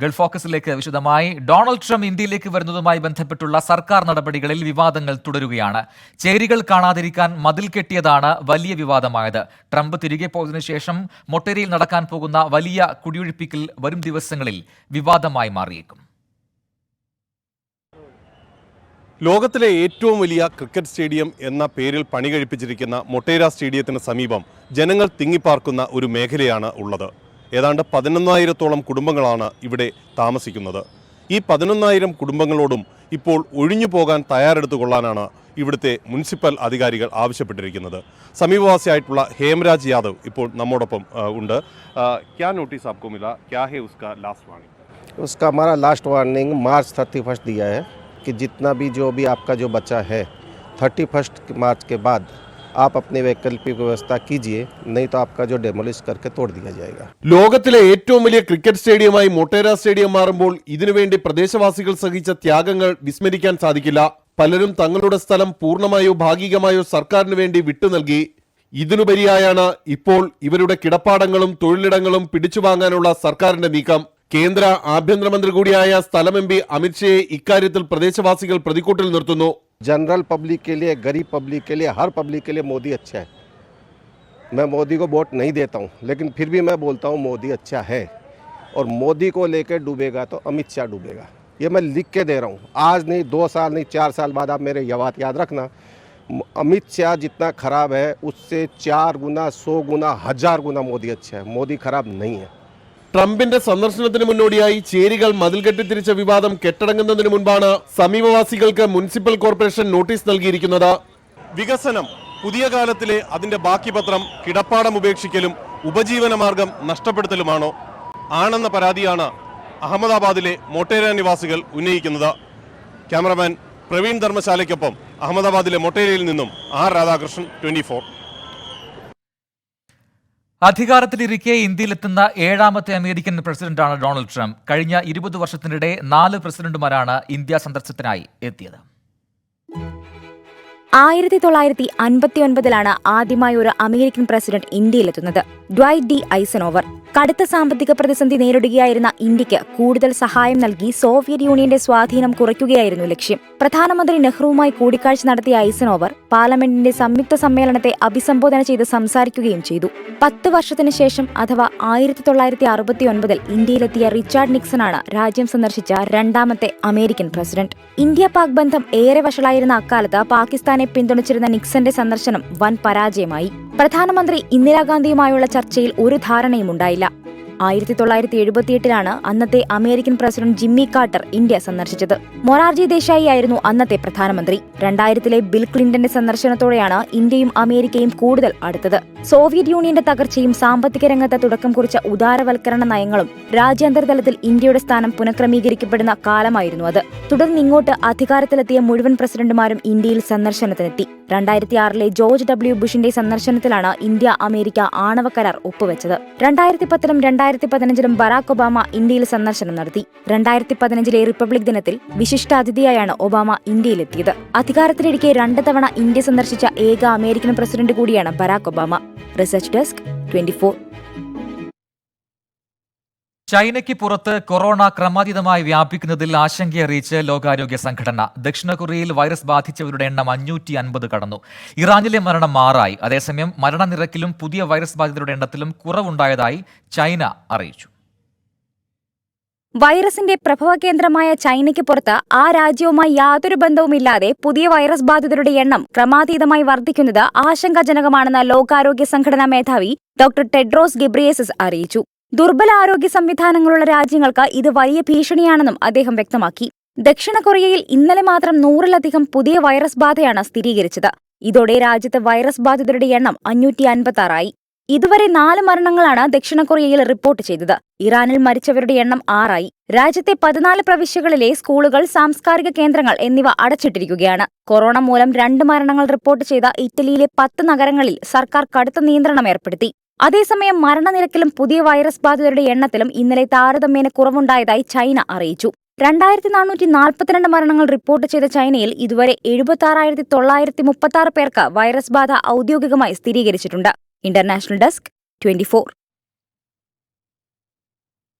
Gulf ഫോക്കസിലേക്ക് വിശദമായി. Donald Trump ഇന്ത്യയിലേക്ക് വരുന്നതുമായി ബന്ധപ്പെട്ടുള്ള സർക്കാർ നടപടികളിൽ വിവാദങ്ങൾ തുടരുകയാണ്. ചേരികൾ കാണാതിരിക്കാൻ മതിൽ കെട്ടിയതാണ് വലിയ വിവാദമായത്. ട്രംപ് തിരികെ പോയതിനു ശേഷം മൊട്ടേരിയിൽ നടക്കാൻ പോകുന്ന വലിയ കുടിയൊഴിപ്പിക്കൽ വരും ദിവസങ്ങളിൽ വിവാദമായി മാറിയേക്കും. ലോകത്തിലെ ഏറ്റവും വലിയ ക്രിക്കറ്റ് സ്റ്റേഡിയം എന്ന പേരിൽ പണി കഴിപ്പിച്ചിരിക്കുന്ന മൊട്ടേര സ്റ്റേഡിയത്തിന് സമീപം ജനങ്ങൾ തിങ്ങിപ്പാർക്കുന്ന ഒരു മേഖലയാണ് ഉള്ളത്. ഏതാണ്ട് പതിനൊന്നായിരത്തോളം കുടുംബങ്ങളാണ് ഇവിടെ താമസിക്കുന്നത് ഈ പതിനൊന്നായിരം കുടുംബങ്ങളോടും ഇപ്പോൾ ഒഴിഞ്ഞു പോകാൻ തയ്യാറെടുത്തു കൊള്ളാനാണ് ഇവിടുത്തെ മുനിസിപ്പൽ അധികാരികൾ ആവശ്യപ്പെട്ടിരിക്കുന്നത് സമീപവാസിയായിട്ടുള്ള ഹേംരാജ് യാദവ് ഇപ്പോൾ നമ്മോടൊപ്പം ആ, ഉണ്ട് ആ, ക്യാ നോട്ടീസ് ആപ്കോ മില ക്യാ ഹേ ഉസ്കാ ലാസ്റ്റ് വാണിംഗ് उसका हमारा last warning March thirty first दिया है कि जितना भी जो भी आपका जो बच्चा है थर्टी फर्स्ट मार्च के बाद आप अपनी वैकल्पिक व्यवस्था कीजिए नहीं तो आपका जो डेमोलिश करके तोड़ दिया जाएगा ലോകത്തിലെ ഏറ്റവും വലിയ ക്രിക്കറ്റ് സ്റ്റേഡിയമായി മൊട്ടേര സ്റ്റേഡിയം മാറുമ്പോൾ ഇതിനുവേണ്ടി പ്രദേശവാസികൾ സഹിച്ച ത്യാഗങ്ങൾ വിസ്മരിക്കാൻ സാധിക്കില്ല പലരും തങ്ങളുടെ സ്ഥലം പൂർണ്ണമായോ ഭാഗികമായോ സർക്കാരിന് വേണ്ടി വിട്ടു നൽകി ഇതിനുപരിയായാണ് ഇപ്പോൾ ഇവരുടെ കിടപ്പാടങ്ങളും തൊഴിലിടങ്ങളും പിടിച്ചുവാങ്ങാനുള്ള സർക്കാരിന്റെ നീക്കം കേന്ദ്ര ആഭ്യന്തരമന്ത്രി കൂടിയായ സ്ഥലം എം പി അമിത്ഷയെ ഇക്കാര്യത്തിൽ പ്രദേശവാസികൾ പ്രതിക്കൂട്ടിൽ നിർത്തുന്നു जनरल पब्लिक के लिए गरीब पब्लिक के लिए हर पब्लिक के लिए मोदी अच्छा है मैं मोदी को वोट नहीं देता हूँ लेकिन फिर भी मैं बोलता हूँ मोदी अच्छा है और मोदी को लेकर डूबेगा तो अमित शाह डूबेगा ये मैं लिख के दे रहा हूँ आज नहीं दो साल नहीं चार साल बाद आप मेरे यह बात याद रखना म- अमित शाह जितना खराब है उससे चार गुना सौ गुना हजार गुना मोदी अच्छा है मोदी खराब नहीं है ട്രംപിന്റെ സന്ദർശനത്തിന് മുന്നോടിയായി ചേരികൾ മതിൽ കെട്ടിത്തിരിച്ച വിവാദം കെട്ടടങ്ങുന്നതിന് മുൻപാണ് സമീപവാസികൾക്ക് മുനിസിപ്പൽ കോർപ്പറേഷൻ നോട്ടീസ് നൽകിയിരിക്കുന്നത്. വികസനം പുതിയ കാലത്തിലെ അതിന്റെ ബാക്കി പത്രം കിടപ്പാടം ഉപേക്ഷിക്കലും ഉപജീവന മാർഗം നഷ്ടപ്പെടുത്തലുമാണോ? ആണെന്ന പരാതിയാണ് അഹമ്മദാബാദിലെ മൊട്ടേര നിവാസികൾ ഉന്നയിക്കുന്നത്. ക്യാമറമാൻ പ്രവീൺ ധർമ്മശാലയ്ക്കൊപ്പം അഹമ്മദാബാദിലെ മൊട്ടേരയിൽ നിന്നും ആർ രാധാകൃഷ്ണൻ ട്വന്റി അധികാരത്തിലിരിക്കെ ഇന്ത്യയിലെത്തുന്ന ഏഴാമത്തെ അമേരിക്കൻ പ്രസിഡന്റാണ് ഡൊണാൾഡ് ട്രംപ്. കഴിഞ്ഞ ഇരുപത് വർഷത്തിനിടെ നാല് പ്രസിഡന്റുമാരാണ് ഇന്ത്യ സന്ദർശനത്തിനായി എത്തിയത്. ആയിരത്തി തൊള്ളായിരത്തി അൻപത്തി ഒൻപതിലാണ് ആദ്യമായി ഒരു American president ഇന്ത്യയിലെത്തുന്നത്. Dwight D Eisenhower. കടുത്ത സാമ്പത്തിക പ്രതിസന്ധി നേരിടുകയായിരുന്ന ഇന്ത്യയ്ക്ക് കൂടുതൽ സഹായം നൽകി സോവിയറ്റ് യൂണിയന്റെ സ്വാധീനം കുറയ്ക്കുകയായിരുന്നു ലക്ഷ്യം. പ്രധാനമന്ത്രി നെഹ്റുവുമായി കൂടിക്കാഴ്ച നടത്തിയ ഐസനോവർ പാർലമെന്റിന്റെ സംയുക്ത സമ്മേളനത്തെ അഭിസംബോധന ചെയ്ത് സംസാരിക്കുകയും ചെയ്തു. പത്ത് വർഷത്തിനു ശേഷം അഥവാ ആയിരത്തി തൊള്ളായിരത്തി അറുപത്തി ഒൻപതിൽ ഇന്ത്യയിലെത്തിയ റിച്ചാർഡ് നിക്സണാണ് രാജ്യം സന്ദർശിച്ച രണ്ടാമത്തെ അമേരിക്കൻ പ്രസിഡന്റ്. ഇന്ത്യ പാക് ബന്ധം ഏറെ വഷളായിരുന്ന അക്കാലത്ത് പാകിസ്ഥാനെ പിന്തുണച്ചിരുന്ന നിക്സന്റെ സന്ദർശനം വൻ പരാജയമായി. പ്രധാനമന്ത്രി ഇന്ദിരാഗാന്ധിയുമായുള്ള ചർച്ചയിൽ ഒരു ധാരണയും ഉണ്ടായില്ല ആയിരത്തി തൊള്ളായിരത്തി എഴുപത്തിയെട്ടിലാണ് അന്നത്തെ American president Jimmy Carter India സന്ദർശിച്ചത്. മൊറാർജി ദേശായി ആയിരുന്നു അന്നത്തെ പ്രധാനമന്ത്രി. രണ്ടായിരത്തിലെ ബിൽ ക്ലിന്റന്റെ സന്ദർശനത്തോടെയാണ് ഇന്ത്യയും അമേരിക്കയും കൂടുതൽ അടുത്തത്. സോവിയറ്റ് യൂണിയന്റെ തകർച്ചയും സാമ്പത്തിക രംഗത്ത് തുടക്കം കുറിച്ച ഉദാരവൽക്കരണ നയങ്ങളും രാജ്യാന്തര തലത്തിൽ ഇന്ത്യയുടെ സ്ഥാനം പുനഃക്രമീകരിക്കപ്പെടുന്ന കാലമായിരുന്നു അത്. തുടർന്ന് ഇങ്ങോട്ട് അധികാരത്തിലെത്തിയ മുഴുവൻ പ്രസിഡന്റുമാരും ഇന്ത്യയിൽ സന്ദർശനത്തിനെത്തി. രണ്ടായിരത്തി ആറിലെ ജോർജ് ഡബ്ല്യു ബുഷിന്റെ സന്ദർശനത്തിലാണ് ഇന്ത്യ അമേരിക്ക ആണവ കരാർ ഒപ്പുവെച്ചത്. രണ്ടായിരത്തി പത്തിലും രണ്ടായിരത്തി പതിനഞ്ചിലും ബറാക് ഒബാമ ഇന്ത്യയിൽ സന്ദർശനം നടത്തി. രണ്ടായിരത്തി പതിനഞ്ചിലെ റിപ്പബ്ലിക് ദിനത്തിൽ വിശിഷ്ടാതിഥിയായാണ് ഒബാമ ഇന്ത്യയിലെത്തിയത്. അധികാരത്തിലിരിക്കെ രണ്ട് തവണ ഇന്ത്യ സന്ദർശിച്ച ഏക അമേരിക്കൻ പ്രസിഡന്റ് കൂടിയാണ് Barack Obama. Research desk twenty ചൈനയ്ക്ക് പുറത്ത് കൊറോണ ക്രമാതീതമായി വ്യാപിക്കുന്നതിൽ ആശങ്കയറിയിച്ച് ലോകാരോഗ്യ സംഘടന. ദക്ഷിണ കൊറിയയിൽ വൈറസ് ബാധിച്ചവരുടെ എണ്ണം അഞ്ഞൂറ്റി അൻപത് കടന്നു. ഇറാനിലെ മരണം മാറായി അതേസമയം മരണനിരക്കിലും പുതിയ വൈറസ് ബാധിതരുടെ എണ്ണത്തിലും കുറവുണ്ടായതായി ചൈന അറിയിച്ചു. വൈറസിന്റെ പ്രഭവ കേന്ദ്രമായ ചൈനയ്ക്ക് പുറത്ത് ആ രാജ്യവുമായി യാതൊരു ബന്ധവുമില്ലാതെ പുതിയ വൈറസ് ബാധിതരുടെ എണ്ണം ക്രമാതീതമായി വർദ്ധിക്കുന്നത് ആശങ്കാജനകമാണെന്ന് ലോകാരോഗ്യ സംഘടനാ മേധാവി ഡോക്ടർ ടെഡ്രോസ് ഗിബ്രിയേസസ് അറിയിച്ചു. ദുർബല ആരോഗ്യ സംവിധാനങ്ങളുള്ള രാജ്യങ്ങൾക്ക് ഇത് വലിയ ഭീഷണിയാണെന്നും അദ്ദേഹം വ്യക്തമാക്കി. ദക്ഷിണ കൊറിയയിൽ ഇന്നലെ മാത്രം നൂറിലധികം പുതിയ വൈറസ് ബാധയാണ് സ്ഥിരീകരിച്ചത്. ഇതോടെ രാജ്യത്ത് വൈറസ് ബാധിതരുടെ എണ്ണം അഞ്ഞൂറ്റി അൻപത്തി ആറായി ഇതുവരെ നാല് മരണങ്ങളാണ് ദക്ഷിണ കൊറിയയിൽ റിപ്പോർട്ട് ചെയ്തത്. ഇറാനിൽ മരിച്ചവരുടെ എണ്ണം ആറായി. രാജ്യത്തെ പതിനാല് പ്രവിശ്യകളിലെ സ്കൂളുകൾ സാംസ്കാരിക കേന്ദ്രങ്ങൾ എന്നിവ അടച്ചിട്ടിരിക്കുകയാണ്. കൊറോണ മൂലം രണ്ട് മരണങ്ങൾ റിപ്പോർട്ട് ചെയ്ത ഇറ്റലിയിലെ പത്ത് നഗരങ്ങളിൽ സർക്കാർ കടുത്ത നിയന്ത്രണം ഏർപ്പെടുത്തി. അതേസമയം മരണനിരക്കിലും പുതിയ വൈറസ് ബാധിതരുടെ എണ്ണത്തിലും ഇന്നലെ താരതമ്യേന കുറവുണ്ടായതായി ചൈന അറിയിച്ചു. രണ്ടായിരത്തി നാനൂറ്റി നാൽപ്പത്തിരണ്ട് മരണങ്ങൾ റിപ്പോർട്ട് ചെയ്ത ചൈനയിൽ ഇതുവരെ എഴുപത്തി ആറായിരത്തി തൊള്ളായിരത്തി മുപ്പത്തി ആറ് പേർക്ക് വൈറസ് ബാധ ഔദ്യോഗികമായി സ്ഥിരീകരിച്ചിട്ടുണ്ട്. International desk twenty four.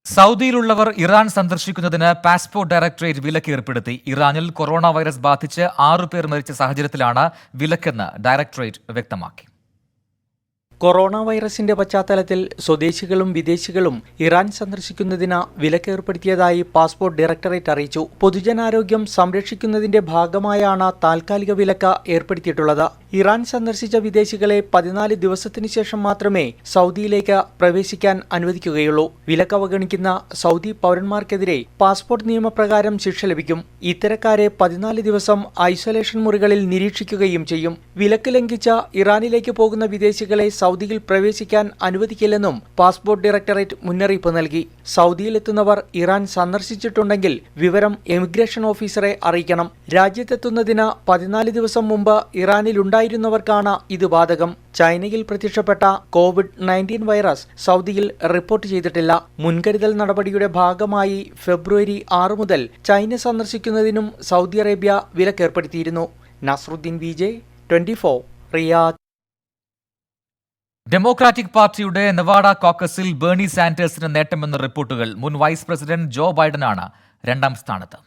സൗദിയിലുള്ളവർ Iran സന്ദർശിക്കുന്നതിന് പാസ്പോർട്ട് ഡയറക്ടറേറ്റ് വിലക്ക് ഏർപ്പെടുത്തി. ഇറാനിൽ കൊറോണ വൈറസ് ബാധിച്ച് ആറുപേർ മരിച്ച സാഹചര്യത്തിലാണ് വിലക്കെന്ന് ഡയറക്ടറേറ്റ് വ്യക്തമാക്കി. കൊറോണ വൈറസിന്റെ പശ്ചാത്തലത്തിൽ സ്വദേശികളും വിദേശികളും ഇറാൻ സന്ദർശിക്കുന്നതിന് വിലക്കേർപ്പെടുത്തിയതായി പാസ്പോർട്ട് ഡയറക്ടറേറ്റ് അറിയിച്ചു. പൊതുജനാരോഗ്യം സംരക്ഷിക്കുന്നതിന്റെ ഭാഗമായാണ് താൽക്കാലിക വിലക്ക് ഏർപ്പെടുത്തിയിട്ടുള്ളത്. ഇറാൻ സന്ദർശിച്ച വിദേശികളെ പതിനാല് ദിവസത്തിനു ശേഷം മാത്രമേ സൗദിയിലേക്ക് പ്രവേശിക്കാൻ അനുവദിക്കുകയുള്ളൂ. വിലക്ക് അവഗണിക്കുന്ന സൗദി പൗരന്മാർക്കെതിരെ പാസ്പോർട്ട് നിയമപ്രകാരം ശിക്ഷ ലഭിക്കും. ഇത്തരക്കാരെ പതിനാല് ദിവസം ഐസൊലേഷൻ മുറികളിൽ നിരീക്ഷിക്കുകയും ചെയ്യും. വിലക്ക് ലംഘിച്ച ഇറാനിലേക്ക് പോകുന്ന വിദേശികളെ സൗദിയിൽ പ്രവേശിക്കാൻ അനുവദിക്കില്ലെന്നും പാസ്പോർട്ട് ഡയറക്ടറേറ്റ് മുന്നറിയിപ്പ് നൽകി. സൗദിയിലെത്തുന്നവർ ഇറാൻ സന്ദർശിച്ചിട്ടുണ്ടെങ്കിൽ വിവരം എമിഗ്രേഷൻ ഓഫീസറെ അറിയിക്കണം. രാജ്യത്തെത്തുന്നതിന് പതിനാല് ദിവസം മുമ്പ് ഇറാനിലുണ്ടായിരുന്നവർക്കാണ് ഇത് ബാധകം. ചൈനയിൽ പ്രത്യക്ഷപ്പെട്ട കോവിഡ് നയന്റീൻ വൈറസ് സൗദിയിൽ റിപ്പോർട്ട് ചെയ്തിട്ടില്ല. മുൻകരുതൽ നടപടിയുടെ ഭാഗമായി ഫെബ്രുവരി ആറ് മുതൽ ചൈന സന്ദർശിക്കുന്നതിനും Saudi Arabia വിലക്കേർപ്പെടുത്തിയിരുന്നു. Nasruddin V J twenty four Riyadh. Democratic party Nevada കോക്കസിൽ Bernie സാൻഡേഴ്സിന് നേട്ടമെന്ന റിപ്പോർട്ടുകൾ മുൻ വൈസ് പ്രസിഡന്റ് ജോ ബൈഡനാണ് രണ്ടാം സ്ഥാനത്ത്.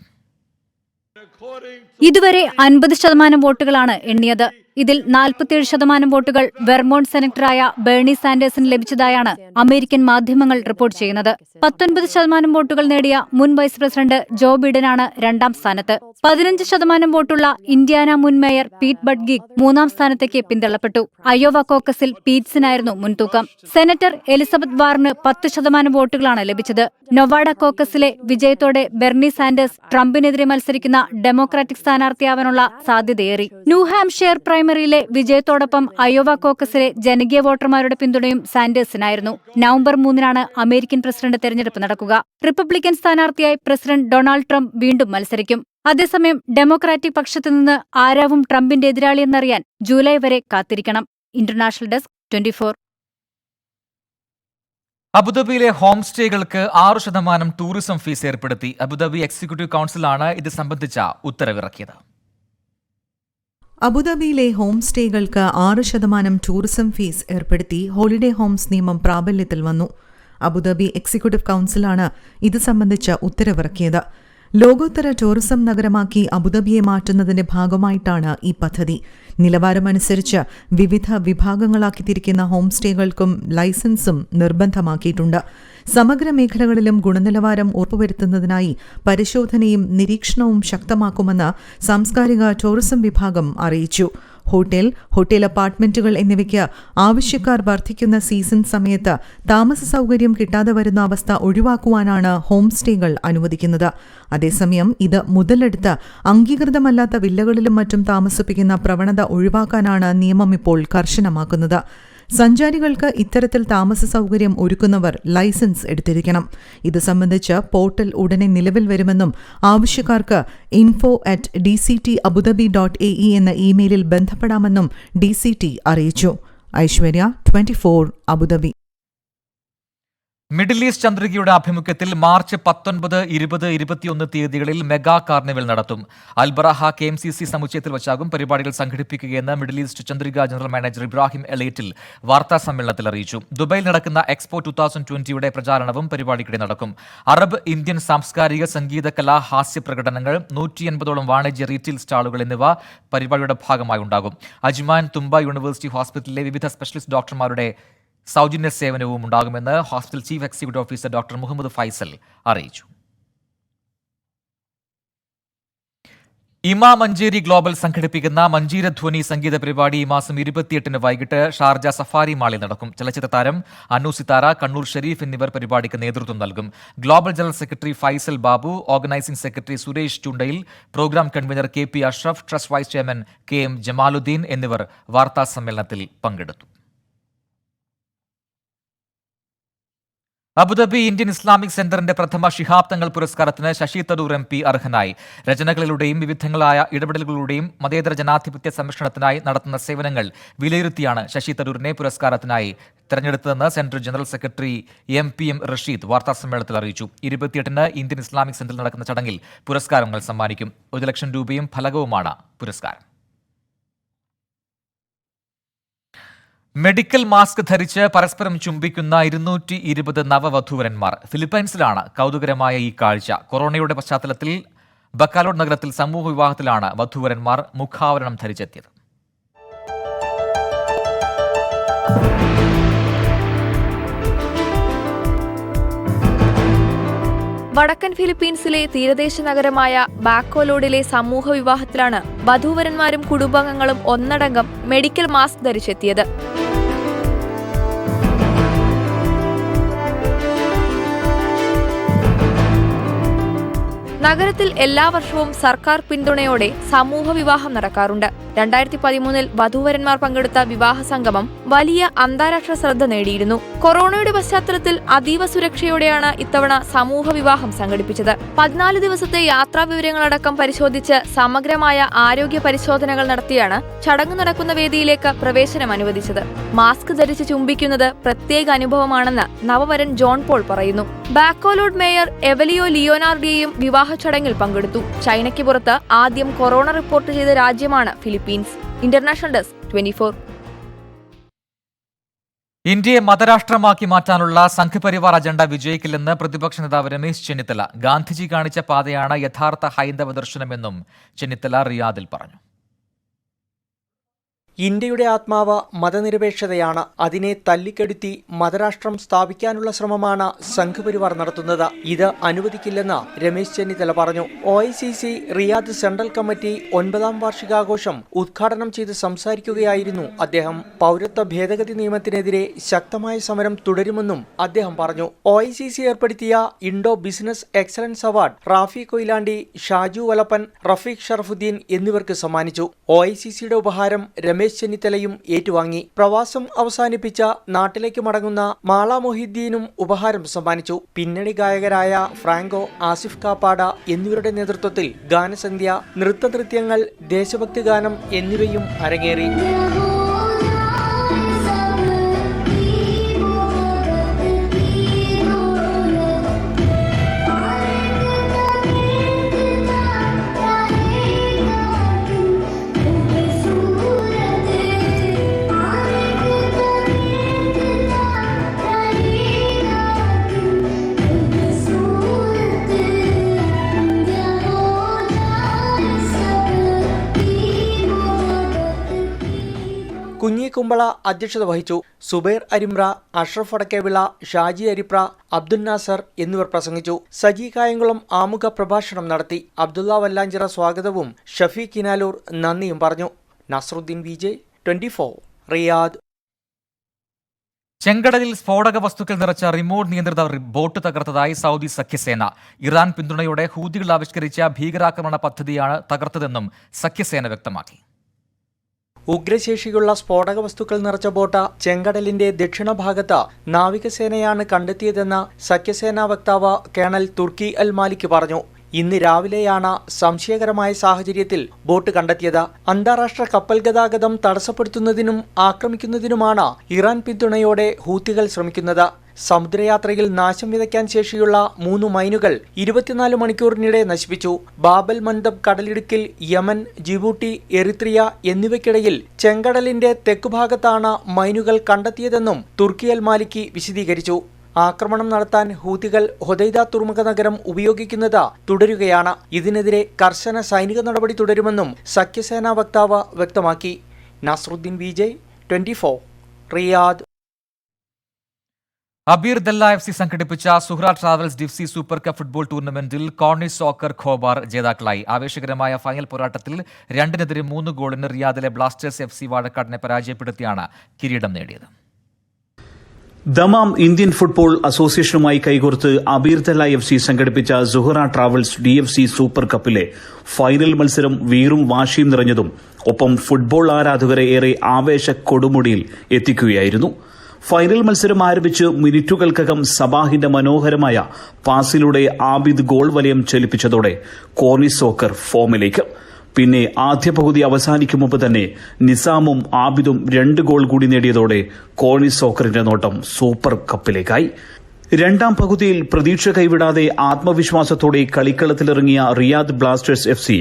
ഇതുവരെ അൻപത് ശതമാനം വോട്ടുകളാണ് എണ്ണിയത്. ഇതിൽ നാൽപ്പത്തിയേഴ് ശതമാനം വോട്ടുകൾ വെർമോണ്ട് സെനറ്ററായ ബേണി സാൻഡേഴ്സിന് ലഭിച്ചതായാണ് അമേരിക്കൻ മാധ്യമങ്ങൾ റിപ്പോർട്ട് ചെയ്യുന്നത്. പത്തൊൻപത് ശതമാനം വോട്ടുകൾ നേടിയ മുൻ വൈസ് പ്രസിഡന്റ് ജോ ബിഡനാണ് രണ്ടാം സ്ഥാനത്ത്. പതിനഞ്ച് ശതമാനം വോട്ടുള്ള ഇന്ത്യാന മുൻ മേയർ പീറ്റ് ബഡ്ഗിക് മൂന്നാം സ്ഥാനത്തേക്ക് പിന്തള്ളപ്പെട്ടു. അയോവ കോക്കസിൽ പീറ്റ്സിനായിരുന്നു മുൻതൂക്കം. സെനറ്റർ എലിസബത്ത് വാറിന് പത്ത് ശതമാനം വോട്ടുകളാണ് ലഭിച്ചത്. നൊവാഡ കോക്കസിലെ വിജയത്തോടെ ബെർണി സാൻഡേഴ്സ് ട്രംപിനെതിരെ മത്സരിക്കുന്ന ഡെമോക്രാറ്റിക് സ്ഥാനാർത്ഥിയാവാനുള്ള സാധ്യതയേറി. ന്യൂഹാംഷെയർ പ്രൈമറിയിലെ വിജയത്തോടൊപ്പം അയോവ കോക്കസിലെ ജനകീയ വോട്ടർമാരുടെ പിന്തുണയും സാൻഡേഴ്സിനായിരുന്നു. നവംബർ മൂന്നിനാണ് അമേരിക്കൻ പ്രസിഡന്റ് തെരഞ്ഞെടുപ്പ് നടക്കുക. റിപ്പബ്ലിക്കൻ സ്ഥാനാർത്ഥിയായി പ്രസിഡന്റ് ഡൊണാൾഡ് ട്രംപ് വീണ്ടും മത്സരിക്കും. അതേസമയം ഡെമോക്രാറ്റിക് പക്ഷത്തു നിന്ന് ആരാവും ട്രംപിന്റെ എതിരാളിയെന്നറിയാൻ ജൂലൈ വരെ കാത്തിരിക്കണം. ഇന്റർനാഷണൽ ഡെസ്ക് ട്വന്റി അബുദാബിയിലെ ഹോം സ്റ്റേകൾക്ക് ആറ് ശതമാനം ടൂറിസം ഫീസ് ഏർപ്പെടുത്തി. അബുദാബി എക്സിക്യൂട്ടീവ് കൗൺസിലാണ് ഇത് സംബന്ധിച്ച ഉത്തരവിറക്കിയത്. അബുദാബിയിലെ ഹോം സ്റ്റേകൾക്ക് ആറ് ശതമാനം ടൂറിസം ഫീസ് ഏർപ്പെടുത്തി ഹോളിഡേ ഹോംസ് നിയമം പ്രാബല്യത്തിൽ വന്നു. അബുദാബി എക്സിക്യൂട്ടീവ് കൗൺസിലാണ് ഇത് സംബന്ധിച്ച ഉത്തരവിറക്കിയത്. ലോകോത്തര ടൂറിസം നഗരമാക്കി അബുദാബിയെ മാറ്റുന്നതിന്റെ ഭാഗമായിട്ടാണ് ഈ പദ്ധതി. നിലവാരമനുസരിച്ച് വിവിധ വിഭാഗങ്ങളാക്കി തിരിക്കുന്ന ഹോം സ്റ്റേകൾക്കും ലൈസൻസും നിർബന്ധമാക്കിയിട്ടുണ്ട്. സമഗ്ര മേഖലകളിലും ഗുണനിലവാരം ഉറപ്പുവരുത്തുന്നതിനായി പരിശോധനയും നിരീക്ഷണവും ശക്തമാക്കുമെന്ന് സാംസ്കാരിക ടൂറിസം വിഭാഗം അറിയിച്ചു. ഹോട്ടൽ ഹോട്ടൽ അപ്പാർട്ട്മെന്റുകൾ എന്നിവയ്ക്ക് ആവശ്യക്കാർ വർദ്ധിക്കുന്ന സീസൺ സമയത്ത് താമസ സൗകര്യം കിട്ടാതെ വരുന്ന അവസ്ഥ ഒഴിവാക്കുവാനാണ് ഹോം സ്റ്റേകൾ അനുവദിക്കുന്നത്. അതേസമയം ഇത് മുതലെടുത്ത് അംഗീകൃതമല്ലാത്ത വില്ലകളിലും മറ്റും താമസിപ്പിക്കുന്ന പ്രവണത ഒഴിവാക്കാനാണ് നിയമം ഇപ്പോൾ കർശനമാക്കുന്നത്. സഞ്ചാരികൾക്ക് ഇത്തരത്തിൽ താമസ സൗകര്യം ഒരുക്കുന്നവർ ലൈസൻസ് എടുത്തിരിക്കണം. ഇത് സംബന്ധിച്ച് പോർട്ടൽ ഉടനെ നിലവിൽ വരുമെന്നും ആവശ്യക്കാർക്ക് info at D C T Abu Dhabi dot A E എന്ന ഇമെയിലിൽ ബന്ധപ്പെടാമെന്നും ഡി സി ടി അറിയിച്ചു. Aishwarya twenty four Abu Dhabi. Middle east ചന്ദ്രികയുടെ ആഭിമുഖ്യത്തിൽ മാർച്ച് പത്തൊൻപത് ഇരുപത് ഇരുപത്തിയൊന്ന് തീയതികളിൽ മെഗാ കാർണിവൽ നടത്തും. Al Baraha K M C C സമുച്ചയത്തിൽ വച്ചാകും പരിപാടികൾ സംഘടിപ്പിക്കുകയെന്ന് Middle East Chandrika general manager Ibrahim Elettil വാർത്താ സമ്മേളനത്തിൽ അറിയിച്ചു. ദുബൈയിൽ നടക്കുന്ന എക്സ്പോ ടു തൗസൻഡ് ട്വന്റിയുടെ പ്രചാരണവും പരിപാടിക്കിടെ നടക്കും. അറബ് ഇന്ത്യൻ സാംസ്കാരിക സംഗീത കലാ ഹാസ്യ പ്രകടനങ്ങൾ നൂറ്റി എൺപതോളം വാണിജ്യ റീറ്റെയിൽ സ്റ്റാളുകൾ എന്നിവ പരിപാടിയുടെ ഭാഗമായി ഉണ്ടാകും. അജ്മാൻ തുമ്പ യൂണിവേഴ്സിറ്റി ഹോസ്പിറ്റലിലെ വിവിധ സ്പെഷ്യലിസ്റ്റ് ഡോക്ടർമാരുടെ സൗജന്യ സേവനവും ഉണ്ടാകുമെന്ന് hospital chief executive officer doctor Muhammad Faisal അറിയിച്ചു. ഇമാ മഞ്ചേരി ഗ്ലോബൽ സംഘടിപ്പിക്കുന്ന മഞ്ചീരധ്വനി സംഗീത പരിപാടി ഈ മാസം ഇരുപത്തിയെട്ടിന് വൈകിട്ട് ഷാർജ സഫാരി മാളിൽ നടക്കും. ചലച്ചിത്ര താരം അന്നു സിത്താര കണ്ണൂർ ഷെരീഫ് എന്നിവർ പരിപാടിക്ക് നേതൃത്വം നൽകും. Global general secretary Faisal Babu organising secretary Suresh Chundayil programme convener K P Ashraf trust vice chairman K M Jamaluddin എന്നിവർ വാർത്താ സമ്മേളനത്തിൽ പങ്കെടുത്തു. അബുദാബി ഇന്ത്യൻ ഇസ്ലാമിക് സെന്ററിന്റെ പ്രഥമ ശിഹാബ് തങ്ങൾ പുരസ്കാരത്തിന് ശശി തരൂർ എം പി അർഹനായി. രചനകളിലൂടെയും വിവിധങ്ങളായ ഇടപെടലുകളുടെയും മതേതര ജനാധിപത്യ സംരക്ഷണത്തിനായി നടത്തുന്ന സേവനങ്ങൾ വിലയിരുത്തിയാണ് ശശി തരൂരിനെ പുരസ്കാരത്തിനായി തെരഞ്ഞെടുത്തതെന്ന് central general secretary M P M Rasheed വാർത്താസമ്മേളനത്തിൽ അറിയിച്ചു. ഇരുപത്തിയെട്ടിന് ഇന്ത്യൻ ഇസ്ലാമിക് സെന്ററിൽ നടക്കുന്ന ചടങ്ങിൽ പുരസ്കാരങ്ങൾ സമ്മാനിക്കും. ഒരു ലക്ഷം രൂപയും ഫലകവുമാണ് പുരസ്കാരം. മെഡിക്കൽ മാസ്ക് ധരിച്ച് പരസ്പരം ചുംബിക്കുന്ന ഇരുന്നൂറ്റി ഇരുപത് നവവധൂവരന്മാർ ഫിലിപ്പൈൻസിലാണ് കൗതുകരമായ ഈ കാഴ്ച. കൊറോണയുടെ പശ്ചാത്തലത്തിൽ ബക്കാലോഡ് നഗരത്തിൽ സമൂഹ വിവാഹത്തിലാണ് വധൂവരന്മാർ മുഖാവരണം ധരിച്ചെത്തിയത്. വടക്കൻ ഫിലിപ്പീൻസിലെ തീരദേശ നഗരമായ ബാക്കോലോഡിലെ സമൂഹ വിവാഹത്തിലാണ് വധൂവരന്മാരും കുടുംബാംഗങ്ങളും ഒന്നടങ്കം മെഡിക്കൽ മാസ്ക് ധരിച്ചെത്തിയത്. നഗരത്തിൽ എല്ലാ വർഷവും സർക്കാർ പിന്തുണയോടെ സമൂഹ വിവാഹം നടക്കാറുണ്ട്. രണ്ടായിരത്തി പതിമൂന്നിൽ വധൂവരന്മാർ പങ്കെടുത്ത വിവാഹ സംഗമം വലിയ അന്താരാഷ്ട്ര ശ്രദ്ധ നേടിയിരുന്നു. കൊറോണയുടെ പശ്ചാത്തലത്തിൽ അതീവ സുരക്ഷയോടെയാണ് ഇത്തവണ സമൂഹ വിവാഹം സംഘടിപ്പിച്ചത്. പതിനാല് ദിവസത്തെ യാത്രാ വിവരങ്ങളടക്കം പരിശോധിച്ച് സമഗ്രമായ ആരോഗ്യ പരിശോധനകൾ നടത്തിയാണ് ചടങ്ങ് നടക്കുന്ന വേദിയിലേക്ക് പ്രവേശനം അനുവദിച്ചത്. മാസ്ക് ധരിച്ച് ചുംബിക്കുന്നത് പ്രത്യേക അനുഭവമാണെന്ന് നവവരൻ ജോൺ പോൾ പറയുന്നു. ബാക്കോലോഡ് മേയർ എവലിയോ ലിയോനാർഡിയയും വിവാഹ ചടങ്ങിൽ പങ്കെടുത്തു. ചൈനയ്ക്ക് പുറത്ത് ആദ്യം കൊറോണ റിപ്പോർട്ട് ചെയ്ത രാജ്യമാണ് ഫിലിപ്പീൻസ്. ഇന്റർനാഷണൽ ഡെസ്ക് ട്വന്റി ഇന്ത്യയെ മതരാഷ്ട്രമാക്കി മാറ്റാനുള്ള സംഘപരിവാർ അജണ്ട വിജയിക്കില്ലെന്ന് പ്രതിപക്ഷ നേതാവ് രമേശ് ചെന്നിത്തല. ഗാന്ധിജി കാണിച്ച പാതയാണ് യഥാർത്ഥ ഹൈന്ദവ ദർശനമെന്നും ചെന്നിത്തല റിയാദിൽ പറഞ്ഞു. ഇന്ത്യയുടെ ആത്മാവ് മതനിരപേക്ഷതയാണ്. അതിനെ തല്ലിക്കെടുത്തി മതരാഷ്ട്രം സ്ഥാപിക്കാനുള്ള ശ്രമമാണ് സംഘപരിവാർ നടത്തുന്നത്. ഇത് അനുവദിക്കില്ലെന്ന് രമേശ് ചെന്നിത്തല പറഞ്ഞു. ഒ റിയാദ് സെൻട്രൽ കമ്മിറ്റി ഒൻപതാം വാർഷികാഘോഷം ഉദ്ഘാടനം ചെയ്ത് സംസാരിക്കുകയായിരുന്നു അദ്ദേഹം. പൗരത്വ ഭേദഗതി നിയമത്തിനെതിരെ ശക്തമായ സമരം തുടരുമെന്നും അദ്ദേഹം പറഞ്ഞു. ഒ ഏർപ്പെടുത്തിയ Indo business excellence award Rafi Koyilandy Shaju Valappan Rafeeq Sharafuddin എന്നിവർക്ക് സമ്മാനിച്ചു. ഒ ഉപഹാരം രമേശ് ചെന്നിത്തലയും ഏറ്റുവാങ്ങി. പ്രവാസം അവസാനിപ്പിച്ച നാട്ടിലേക്ക് മടങ്ങുന്ന മാള മൊഹിദ്ദീനും ഉപഹാരം സമ്മാനിച്ചു. പിന്നണി ഗായകരായ ഫ്രാങ്കോ ആസിഫ് കാപ്പാട എന്നിവരുടെ നേതൃത്വത്തിൽ ഗാനസന്ധ്യ നൃത്തനൃത്യങ്ങൾ ദേശഭക്തി ഗാനം എന്നിവയും അരങ്ങേറി. കുഞ്ഞി കുമ്പള അധ്യക്ഷത വഹിച്ചു. സുബൈർ അരിമ്ര അഷ്റഫ് അടക്കേവിള ഷാജി അരിപ്ര അബ്ദുൽ നാസർ എന്നിവർ പ്രസംഗിച്ചു. സജി കായംകുളം ആമുഖ പ്രഭാഷണം നടത്തി. അബ്ദുള്ള വല്ലാഞ്ചിറ സ്വാഗതവും ഷഫി കിനാലൂർ നന്ദിയും പറഞ്ഞു. Nasaruddeen V J twenty four Riyadh. ചെങ്കടലിൽ സ്ഫോടക വസ്തുക്കൾ നിറച്ച റിമോട്ട് നിയന്ത്രിത ബോട്ട് തകർത്തതായി സൗദി സഖ്യസേന. ഇറാൻ പിന്തുണയോടെ ഹൂതികൾ ആവിഷ്കരിച്ച ഭീകരാക്രമണ പദ്ധതിയാണ് തകർത്തതെന്നും സഖ്യസേന വ്യക്തമാക്കി. ഉഗ്രശേഷിയുള്ള സ്ഫോടക വസ്തുക്കൾ നിറച്ച ബോട്ട് ചെങ്കടലിന്റെ ദക്ഷിണഭാഗത്ത് നാവികസേനയാണ് കണ്ടെത്തിയതെന്ന് സഖ്യസേനാ വക്താവ് കേണൽ തുർക്കി അൽ മാലിക് പറഞ്ഞു. ഇന്ന് രാവിലെയാണ് സംശയകരമായ സാഹചര്യത്തിൽ ബോട്ട് കണ്ടെത്തിയത്. അന്താരാഷ്ട്ര കപ്പൽ ഗതാഗതം തടസ്സപ്പെടുത്തുന്നതിനും ആക്രമിക്കുന്നതിനുമാണ് ഇറാൻ പിന്തുണയോടെ ഹൂത്തികൾ ശ്രമിക്കുന്നത്. സമുദ്രയാത്രയിൽ നാശം വിതയ്ക്കാൻ ശേഷിയുള്ള മൂന്ന് മൈനുകൾ ഇരുപത്തിനാല് മണിക്കൂറിനിടെ നശിപ്പിച്ചു. ബാബൽ മന്ദബ് കടലിടുക്കിൽ യമൻ ജിബൂട്ടി എറിത്രിയ എന്നിവയ്ക്കിടയിൽ ചെങ്കടലിന്റെ തെക്കുഭാഗത്താണ് മൈനുകൾ കണ്ടെത്തിയതെന്നും തുർക്കി അൽ മാലിക്കി വിശദീകരിച്ചു. ആക്രമണം നടത്താൻ ഹൂതികൾ ഹൊദൈദ തുറമുഖ നഗരം ഉപയോഗിക്കുന്നത് തുടരുകയാണ്. ഇതിനെതിരെ കർശന സൈനിക നടപടി തുടരുമെന്നും സഖ്യസേനാ വക്താവ് വ്യക്തമാക്കി. Nasaruddin Vijay twenty Riyadh. Abeer Dallah F C സംഘടിപ്പിച്ച Suhra travels DFC super cup football ടൂർണമെന്റിൽ കോർണിഷ് സോക്കർ ഖോബാർ ജേതാക്കളായി. ആവേശകരമായ ഫൈനൽ പോരാട്ടത്തിൽ രണ്ടിനെതിരെ മൂന്ന് ഗോളിന് റിയാദിലെ ബ്ലാസ്റ്റേഴ്സ് എഫ് സി വാഴക്കാടിനെ പരാജയപ്പെടുത്തിയാണ് കിരീടം നേടിയത്. ദമാം ഇന്ത്യൻ ഫുട്ബോൾ അസോസിയേഷനുമായി കൈകോർത്ത് അബീർതല എഫ് സി സംഘടിപ്പിച്ച Suhra travels D F C super കപ്പിലെ final മത്സരം വീറും വാശിയും നിറഞ്ഞതും ഒപ്പം ഫുട്ബോൾ ആരാധകരെ ഏറെ ആവേശ കൊടുമുടിയിൽ എത്തിക്കുകയായിരുന്നു. ഫൈനൽ മത്സരം ആരംഭിച്ച് മിനിറ്റുകൾക്കകം സബാഹിന്റെ മനോഹരമായ പാസിലൂടെ ആബിദ് ഗോൾ വലയം ചലിപ്പിച്ചതോടെ കോർണി സോക്കർ ഫോമിലേക്ക്. പിന്നെ ആദ്യ പകുതി അവസാനിക്കും മുമ്പ് തന്നെ നിസാമും ആബിദും രണ്ട് ഗോൾ കൂടി നേടിയതോടെ കോണി സോക്കറിന്റെ നോട്ടം സൂപ്പർ കപ്പിലേക്കായി. രണ്ടാം പകുതിയിൽ പ്രതീക്ഷ കൈവിടാതെ ആത്മവിശ്വാസത്തോടെ കളിക്കളത്തിലിറങ്ങിയ റിയാദ് ബ്ലാസ്റ്റേഴ്സ് എഫ് സി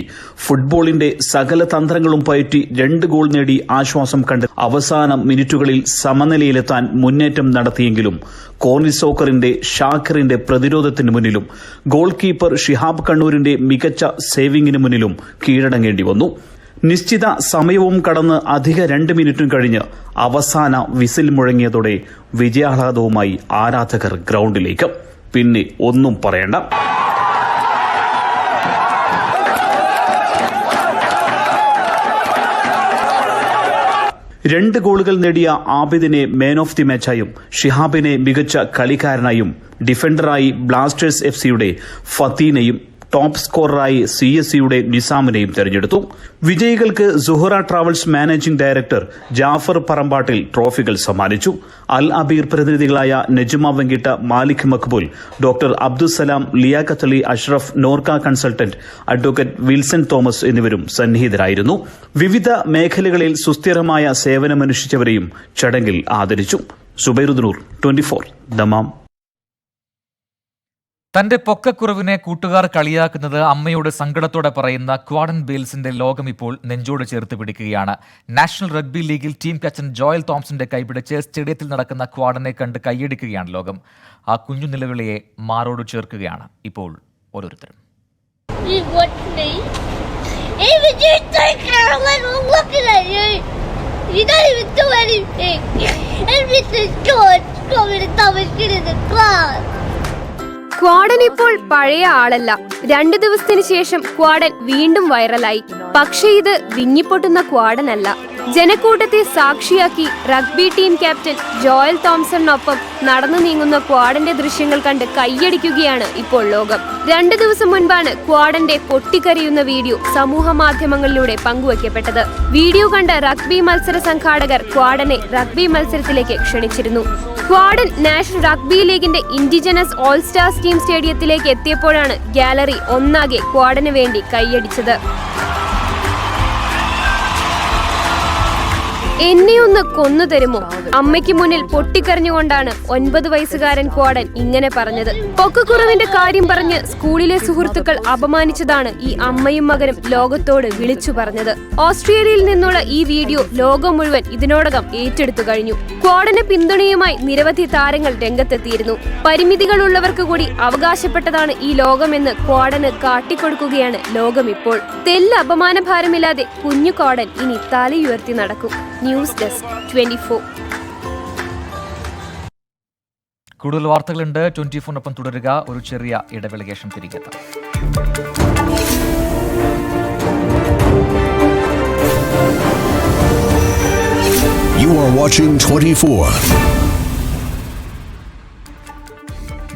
ഫുട്ബോളിന്റെ സകല തന്ത്രങ്ങളും പയറ്റി രണ്ട് ഗോൾ നേടി ആശ്വാസം കണ്ട് അവസാന മിനിറ്റുകളിൽ സമനിലയിലെത്താൻ മുന്നേറ്റം നടത്തിയെങ്കിലും കോർണിസോക്കറിന്റെ ഷാക്കറിന്റെ പ്രതിരോധത്തിന് മുന്നിലും ഗോൾ കീപ്പർ ഷിഹാബ് കണ്ണൂരിന്റെ മികച്ച സേവിംഗിന് മുന്നിലും കീഴടങ്ങേണ്ടി വന്നു. നിശ്ചിത സമയവും കടന്ന് അധിക രണ്ട് മിനിറ്റും കഴിഞ്ഞ് അവസാന വിസിൽ മുഴങ്ങിയതോടെ വിജയാഹ്ലാദവുമായി ആരാധകർ ഗ്രൗണ്ടിലേക്ക്. പിന്നെ ഒന്നും പറയണ്ട. രണ്ട് ഗോളുകൾ നേടിയ ആബിദിനെ മാൻ ഓഫ് ദി മാച്ചായും ഷിഹാബിനെ മികച്ച കളിക്കാരനായും ഡിഫൻഡറായി ബ്ലാസ്റ്റേഴ്സ് എഫ് സിയുടെ ഫത്തീനെയും ടോപ്പ് സ്കോററായി സി എസ് സിയുടെ നിസാമിനെയും തെരഞ്ഞെടുത്തു. വിജയികൾക്ക് Suhra travels managing director Jafar Parambattil ട്രോഫികൾ സമ്മാനിച്ചു. Al Abeer പ്രതിനിധികളായ Najuma Venkitta Malik Maqbool doctor Abdussalam Liaqat Ali Ashraf NORKA consultant advocate Wilson Thomas എന്നിവരും സന്നിഹിതരായിരുന്നു. വിവിധ മേഖലകളിൽ സുസ്ഥിരമായ സേവനമനുഷ്ഠിച്ചവരെയും ചടങ്ങിൽ ആദരിച്ചു. സുബൈറുദ്നൂർ ട്വന്റി ഫോർ ദമാം. തന്റെ പൊക്കക്കുറവിനെ കൂട്ടുകാർ കളിയാക്കുന്നത് അമ്മയോട് സങ്കടത്തോടെ പറയുന്ന ക്വാഡൻ ബെയിൽസിന്റെ ലോകം ഇപ്പോൾ നെഞ്ചോട് ചേർത്ത് പിടിക്കുകയാണ് നാഷണൽ റഗ്ബി ലീഗിൽ ടീം ക്യാപ്റ്റൻ ജോയൽ തോംസന്റെ കൈപിടിച്ച് സ്റ്റേഡിയത്തിൽ നടക്കുന്ന ക്വാഡനെ കണ്ട് കൈയടിക്കുകയാണ് ലോകം ആ കുഞ്ഞു നിലവിളിയെ മാറോട് ചേർക്കുകയാണ് ഇപ്പോൾ ഓരോരുത്തരും You don't even do anything. Everything's good. Coming to in the class. Quaden ഇപ്പോൾ പഴയ ആളല്ല. രണ്ടു ദിവസത്തിന് ശേഷം ക്വാഡൻ വീണ്ടും വൈറലായി. പക്ഷേ ഇത് വിങ്ങിപ്പൊട്ടുന്ന ക്വാഡൻ അല്ല ജനക്കൂട്ടത്തെ സാക്ഷിയാക്കി റഗ്ബി ടീം ക്യാപ്റ്റൻ ജോയൽ തോംസണിനൊപ്പം നടന്നു നീങ്ങുന്ന ക്വാഡന്റെ ദൃശ്യങ്ങൾ കണ്ട് കൈയടിക്കുകയാണ് ഇപ്പോൾ ലോകം. രണ്ടു ദിവസം മുൻപാണ് ക്വാഡന്റെ പൊട്ടിക്കരയുന്ന വീഡിയോ സമൂഹ മാധ്യമങ്ങളിലൂടെ പങ്കുവയ്ക്കപ്പെട്ടത്. വീഡിയോ കണ്ട റഗ്ബി മത്സര സംഘാടകർ ക്വാഡനെ റഗ്ബി മത്സരത്തിലേക്ക് ക്ഷണിച്ചിരുന്നു. ക്വാഡൻ നാഷണൽ റഗ്ബി ലീഗിന്റെ ഇൻഡിജനസ് ഓൾ സ്റ്റാർസ് ടീം സ്റ്റേഡിയത്തിലേക്ക് എത്തിയപ്പോഴാണ് ഗാലറി ഒന്നാകെ ക്വാഡന് വേണ്ടി കൈയടിച്ചത്. എന്നെ ഒന്ന് കൊന്നു തരുമോ? അമ്മയ്ക്ക് മുന്നിൽ പൊട്ടിക്കരഞ്ഞുകൊണ്ടാണ് ഒൻപത് വയസ്സുകാരൻ കോടൻ ഇങ്ങനെ പറഞ്ഞത്. പൊക്കക്കുറവിന്റെ കാര്യം പറഞ്ഞ് സ്കൂളിലെ സുഹൃത്തുക്കൾ അപമാനിച്ചതാണ് ഈ അമ്മയും മകനും ലോകത്തോട് വിളിച്ചു പറഞ്ഞത്. ഓസ്ട്രേലിയയിൽ നിന്നുള്ള ഈ വീഡിയോ ലോകം മുഴുവൻ ഇതിനോടകം ഏറ്റെടുത്തു കഴിഞ്ഞു. കോടന് പിന്തുണയുമായി നിരവധി താരങ്ങൾ രംഗത്തെത്തിയിരുന്നു. പരിമിതികളുള്ളവർക്ക് കൂടി അവകാശപ്പെട്ടതാണ് ഈ ലോകമെന്ന് കോടന് കാട്ടിക്കൊടുക്കുകയാണ് ലോകം ഇപ്പോൾ തെല്ല് അപമാനഭാരമില്ലാതെ കുഞ്ഞു കോടൻ ഇനി തലയുയർത്തി നടക്കും. News desk twenty four. കൂടുതൽ വാർത്തകളുണ്ട്. ട്വന്റി ഫോറിനൊപ്പം തുടരുക. ഒരു ചെറിയ ഇടവേളയ്ക്ക് ശേഷം തിരികെ You are watching 24.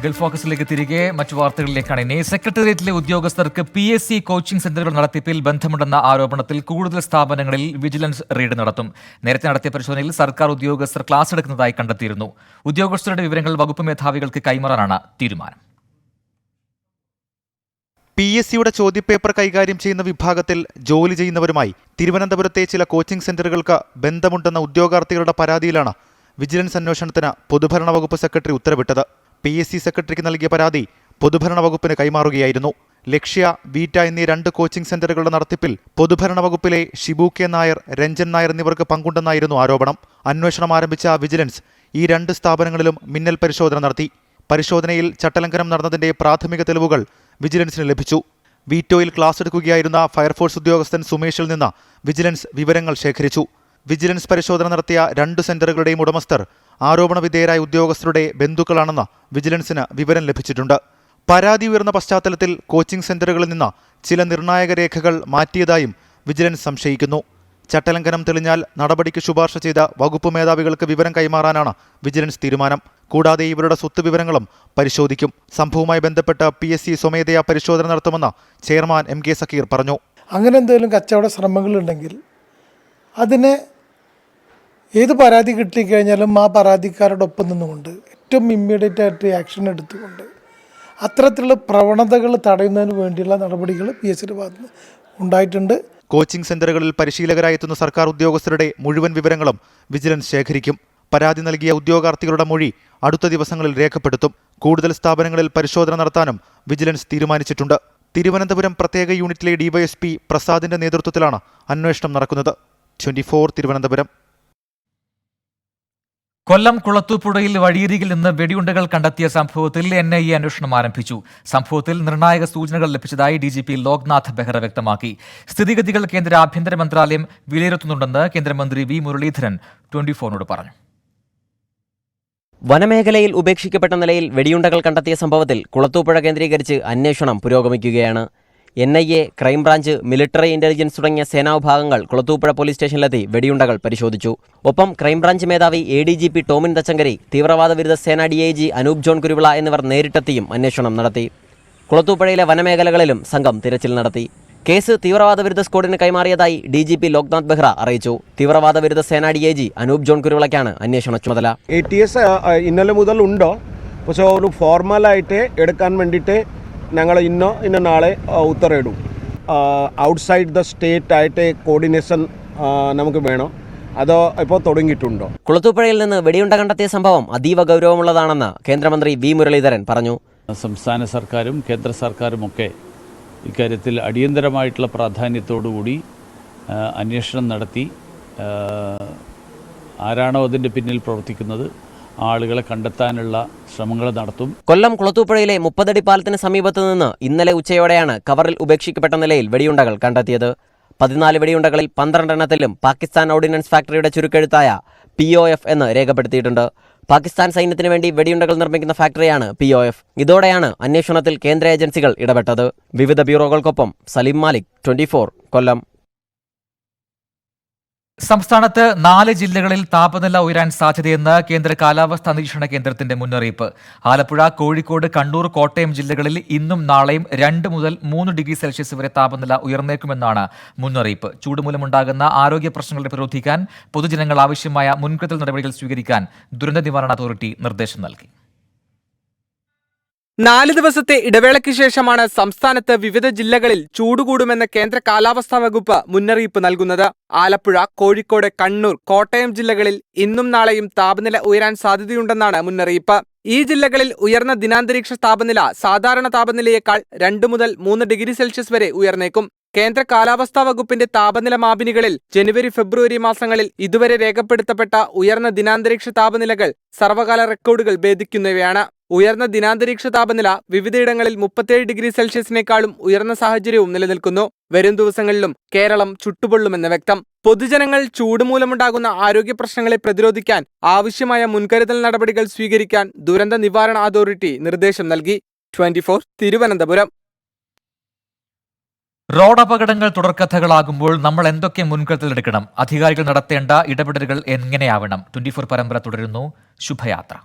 ഗൾഫ് ഫോക്കസിലേക്ക് തിരികെ മറ്റു വാർത്തകളിലേക്കാണ്. ഇനി സെക്രട്ടേറിയറ്റിലെ ഉദ്യോഗസ്ഥർക്ക് പി എസ് സി കോച്ചിംഗ് സെന്ററുകൾ നടത്തിപ്പിൽ ബന്ധമുണ്ടെന്ന ആരോപണത്തിൽ കൂടുതൽ സ്ഥാപനങ്ങളിൽ വിജിലൻസ് റെയ്ഡ് നടത്തും. നേരത്തെ നടത്തിയ പരിശോധനയിൽ സർക്കാർ ഉദ്യോഗസ്ഥർ ക്ലാസ് എടുക്കുന്നതായി കണ്ടെത്തിയിരുന്നു. ഉദ്യോഗസ്ഥരുടെ വിവരങ്ങൾ വകുപ്പ് മേധാവികൾക്ക് കൈമാറാനാണ് തീരുമാനം. പി എസ് സിയുടെ ചോദ്യപേപ്പർ കൈകാര്യം ചെയ്യുന്ന വിഭാഗത്തിൽ ജോലി ചെയ്യുന്നവരുമായി തിരുവനന്തപുരത്തെ ചില കോച്ചിംഗ് സെന്ററുകൾക്ക് ബന്ധമുണ്ടെന്ന ഉദ്യോഗാർത്ഥികളുടെ പരാതിയിലാണ് വിജിലൻസ് അന്വേഷണത്തിന് പൊതുഭരണ വകുപ്പ് സെക്രട്ടറി ഉത്തരവിട്ടത്. പി എസ് സി സെക്രട്ടറിക്ക് നൽകിയ പരാതി പൊതുഭരണ വകുപ്പിന് കൈമാറുകയായിരുന്നു. ലക്ഷ്യ വീറ്റ എന്നീ രണ്ട് കോച്ചിംഗ് സെന്ററുകളുടെ നടത്തിപ്പിൽ പൊതുഭരണ വകുപ്പിലെ ഷിബു കെ നായർ രഞ്ജൻ നായർ എന്നിവർക്ക് പങ്കുണ്ടെന്നായിരുന്നു ആരോപണം. അന്വേഷണം ആരംഭിച്ച വിജിലൻസ് ഈ രണ്ട് സ്ഥാപനങ്ങളിലും മിന്നൽ പരിശോധന നടത്തി. പരിശോധനയിൽ ചട്ടലംഘനം നടന്നതിന്റെ പ്രാഥമിക തെളിവുകൾ വിജിലൻസിന് ലഭിച്ചു. വീറ്റോയിൽ ക്ലാസ് എടുക്കുകയായിരുന്ന ഫയർഫോഴ്സ് ഉദ്യോഗസ്ഥൻ സുമേഷിൽ നിന്ന് വിജിലൻസ് വിവരങ്ങൾ ശേഖരിച്ചു. വിജിലൻസ് പരിശോധന നടത്തിയ രണ്ട് സെന്ററുകളുടെയും ഉടമസ്ഥർ ആരോപണ വിധേയരായ ഉദ്യോഗസ്ഥരുടെ ബന്ധുക്കളാണെന്ന് വിജിലൻസിന് വിവരം ലഭിച്ചിട്ടുണ്ട്. പരാതി ഉയർന്ന പശ്ചാത്തലത്തിൽ കോച്ചിംഗ് സെന്ററുകളിൽ നിന്ന് ചില നിർണായക രേഖകൾ മാറ്റിയതായും വിജിലൻസ് സംശയിക്കുന്നു. ചട്ടലംഘനം തെളിഞ്ഞാൽ നടപടിക്ക് ശുപാർശ ചെയ്ത വകുപ്പ് മേധാവികൾക്ക് വിവരം കൈമാറാനാണ് വിജിലൻസ് തീരുമാനം. കൂടാതെ ഇവരുടെ സ്വത്ത് വിവരങ്ങളും പരിശോധിക്കും. സംഭവവുമായി ബന്ധപ്പെട്ട് പി എസ് സി സ്വമേധയാ പരിശോധന നടത്തുമെന്ന് ചെയർമാൻ എം കെ സക്കീർ പറഞ്ഞു. അങ്ങനെ എന്തെങ്കിലും കച്ചവട ശ്രമങ്ങളുണ്ടെങ്കിൽ അതിനെ ഏത് പരാതി കിട്ടിക്കഴിഞ്ഞാലും ആ പരാതിക്കാരുടെ ഒപ്പം നിന്നുകൊണ്ട് ഏറ്റവും ഇമ്മീഡിയറ്റ് ആയിട്ട് ആക്ഷൻ എടുത്തുകൊണ്ട് അത്തരത്തിലുള്ള പ്രവണതകൾ തടയുന്നതിന് വേണ്ടിയുള്ള നടപടികൾ പി എസ് സിയുടെ ഭാഗത്ത് ഉണ്ടായിട്ടുണ്ട്. കോച്ചിംഗ് സെന്ററുകളിൽ പരിശീലകരായി എത്തുന്ന സർക്കാർ ഉദ്യോഗസ്ഥരുടെ മുഴുവൻ വിവരങ്ങളും വിജിലൻസ് ശേഖരിക്കും. പരാതി നൽകിയ ഉദ്യോഗാർത്ഥികളുടെ മൊഴി അടുത്ത ദിവസങ്ങളിൽ രേഖപ്പെടുത്തും. കൂടുതൽ സ്ഥാപനങ്ങളിൽ പരിശോധന നടത്താനും വിജിലൻസ് തീരുമാനിച്ചിട്ടുണ്ട്. തിരുവനന്തപുരം പ്രത്യേക യൂണിറ്റിലെ ഡിവൈഎസ്പി പ്രസാദിന്റെ നേതൃത്വത്തിലാണ് അന്വേഷണം നടക്കുന്നത്. ട്വന്റി തിരുവനന്തപുരം. കൊല്ലം കുളത്തൂപ്പുഴയിൽ വഴിയരികിൽ നിന്ന് വെടിയുണ്ടകൾ കണ്ടെത്തിയ സംഭവത്തിൽ എൻ ഐ എ അന്വേഷണം ആരംഭിച്ചു. സംഭവത്തിൽ നിർണായക സൂചനകൾ ലഭിച്ചതായി D G P Loknath Behera വ്യക്തമാക്കി. സ്ഥിതിഗതികൾ കേന്ദ്ര ആഭ്യന്തര മന്ത്രാലയം വിലയിരുത്തുന്നുണ്ടെന്ന് കേന്ദ്രമന്ത്രി വി മുരളീധരൻ ട്വന്റി ഫോറിനോട് പറഞ്ഞു. വനമേഖലയിൽ ഉപേക്ഷിക്കപ്പെട്ട നിലയിൽ വെടിയുണ്ടകൾ കണ്ടെത്തിയ സംഭവത്തിൽ കുളത്തൂപ്പുഴ കേന്ദ്രീകരിച്ച് അന്വേഷണം പുരോഗമിക്കുകയാണ്. N I A crime branch military intelligence തുടങ്ങിയ സേനാവിഭാഗങ്ങൾ കുളത്തൂപ്പുഴ പോലീസ് സ്റ്റേഷനിലെത്തി വെടിയുണ്ടകൾ പരിശോധിച്ചു. ഒപ്പം ക്രൈംബ്രാഞ്ച് മേധാവി A D G P Tomin Thachankary തീവ്രവാദ വിരുദ്ധ സേനാ D I G Anoop John Kuruvila എന്നിവർ നേരിട്ടെത്തിയും അന്വേഷണം നടത്തി. കുളത്തൂപ്പുഴയിലെ വനമേഖലകളിലും സംഘം തിരച്ചിൽ നടത്തി. കേസ് തീവ്രവാദ വിരുദ്ധ സ്ക്വാഡിന് കൈമാറിയതായി D G P Loknath Behera അറിയിച്ചു. തീവ്രവാദ വിരുദ്ധ സേനാ D I G Anoop John കുരുവിളയ്ക്കാണ് അന്വേഷണ ചുമതല. എ ടി എസ് ഇന്നലെ മുതൽ ഉണ്ടോ? പക്ഷേ ഒരു ഫോർമലായിട്ട് എടുക്കാൻ വേണ്ടിയിട്ട് ഞങ്ങൾ ഇന്ന് ഇന്ന നാളെ ഉത്തരവിടും. ഔട്ട്സൈഡ് ദ സ്റ്റേറ്റ് ആയിട്ട് കോർഡിനേഷൻ നമുക്ക് വേണം? അതോ ഇപ്പോൾ തുടങ്ങിയിട്ടുണ്ടോ? കുളത്തൂപ്പുഴയിൽ നിന്ന് വെടിയുണ്ട കണ്ടെത്തിയ സംഭവം അതീവ ഗൗരവമുള്ളതാണെന്ന് കേന്ദ്രമന്ത്രി വി മുരളീധരൻ പറഞ്ഞു. സംസ്ഥാന സർക്കാരും കേന്ദ്ര സർക്കാരും സർക്കാരുമൊക്കെ ഇക്കാര്യത്തിൽ അടിയന്തരമായിട്ടുള്ള പ്രാധാന്യത്തോടുകൂടി അന്വേഷണം നടത്തി ആരാണോ അതിന്റെ പിന്നിൽ പ്രവർത്തിക്കുന്നത് ആളുകളെ കണ്ടെത്താനുള്ള ശ്രമങ്ങൾ നടത്തും. കൊല്ലം കുളത്തൂപ്പുഴയിലെ മുപ്പതടി പാലത്തിന് സമീപത്ത് നിന്ന് ഇന്നലെ ഉച്ചയോടെയാണ് കവറിൽ ഉപേക്ഷിക്കപ്പെട്ട നിലയിൽ വെടിയുണ്ടകൾ കണ്ടെത്തിയത്. പതിനാല് വെടിയുണ്ടകളിൽ പന്ത്രണ്ടെണ്ണത്തിലും പാകിസ്ഥാൻ ഓർഡിനൻസ് ഫാക്ടറിയുടെ ചുരുക്കെഴുത്തായ പി ഒ എഫ് എന്ന് രേഖപ്പെടുത്തിയിട്ടുണ്ട്. പാകിസ്ഥാൻ സൈന്യത്തിന് വേണ്ടി വെടിയുണ്ടകൾ നിർമ്മിക്കുന്ന ഫാക്ടറിയാണ് പി ഒ എഫ് ഇതോടെയാണ് അന്വേഷണത്തിൽ കേന്ദ്ര ഏജൻസികൾ ഇടപെട്ടത്. വിവിധ ബ്യൂറോകൾക്കൊപ്പം സലീം മാലിക് ട്വന്റി കൊല്ലം. സംസ്ഥാനത്ത് നാല് ജില്ലകളിൽ താപനില ഉയരാൻ സാധ്യതയെന്ന് കേന്ദ്ര കാലാവസ്ഥാ നിരീക്ഷണ കേന്ദ്രത്തിന്റെ മുന്നറിയിപ്പ്. ആലപ്പുഴ കോഴിക്കോട് കണ്ണൂർ കോട്ടയം ജില്ലകളിൽ ഇന്നും നാളെയും രണ്ട് മുതൽ മൂന്ന് ഡിഗ്രി സെൽഷ്യസ് വരെ താപനില ഉയർന്നേക്കുമെന്നാണ് മുന്നറിയിപ്പ്. ചൂടുമൂലമുണ്ടാകുന്ന ആരോഗ്യ പ്രശ്നങ്ങളെ പ്രതിരോധിക്കാൻ പൊതുജനങ്ങൾ ആവശ്യമായ മുൻകരുതൽ നടപടികൾ സ്വീകരിക്കാൻ ദുരന്ത നിവാരണ അതോറിറ്റി നിർദ്ദേശം നൽകി. നാല് ദിവസത്തെ ഇടവേളയ്ക്ക് ശേഷമാണ് സംസ്ഥാനത്ത് വിവിധ ജില്ലകളിൽ ചൂടുകൂടുമെന്ന് കേന്ദ്ര കാലാവസ്ഥാ വകുപ്പ് മുന്നറിയിപ്പ് നൽകുന്നത്. ആലപ്പുഴ കോഴിക്കോട് കണ്ണൂർ കോട്ടയം ജില്ലകളിൽ ഇന്നും നാളെയും താപനില ഉയരാൻ സാധ്യതയുണ്ടെന്നാണ് മുന്നറിയിപ്പ്. ഈ ജില്ലകളിൽ ഉയർന്ന ദിനാന്തരീക്ഷ താപനില സാധാരണ താപനിലയേക്കാൾ രണ്ട് മുതൽ മൂന്ന് ഡിഗ്രി സെൽഷ്യസ് വരെ ഉയർന്നേക്കും. കേന്ദ്ര കാലാവസ്ഥാ വകുപ്പിന്റെ താപനില മാപിനികളിൽ ജനുവരി ഫെബ്രുവരി മാസങ്ങളിൽ ഇതുവരെ രേഖപ്പെടുത്തപ്പെട്ട ഉയർന്ന ദിനാന്തരീക്ഷ താപനിലകൾ സർവകാല റെക്കോർഡുകൾ ഭേദിക്കുന്നവയാണ്. ഉയർന്ന ദിനാന്തരീക്ഷ താപനില വിവിധയിടങ്ങളിൽ മുപ്പത്തേഴ് ഡിഗ്രി സെൽഷ്യസിനേക്കാളും ഉയർന്ന സാഹചര്യവും നിലനിൽക്കുന്നു. വരും ദിവസങ്ങളിലും കേരളം ചുട്ടുപൊള്ളുമെന്ന് വ്യക്തം. പൊതുജനങ്ങൾ ചൂട് മൂലമുണ്ടാകുന്ന ആരോഗ്യ പ്രശ്നങ്ങളെ പ്രതിരോധിക്കാൻ ആവശ്യമായ മുൻകരുതൽ നടപടികൾ സ്വീകരിക്കാൻ ദുരന്ത നിവാരണ അതോറിറ്റി നിർദ്ദേശം നൽകി. ട്വന്റി തിരുവനന്തപുരം. റോഡ് അപകടങ്ങൾ തുടർക്കഥകളാകുമ്പോൾ നമ്മൾ എന്തൊക്കെ മുൻകരുതൽ എടുക്കണം? അധികാരികൾ നടത്തേണ്ട ഇടപെടലുകൾ എങ്ങനെയാവണം? ട്വന്റി ഫോർ പരമ്പര തുടരുന്നു. ശുഭയാത്ര.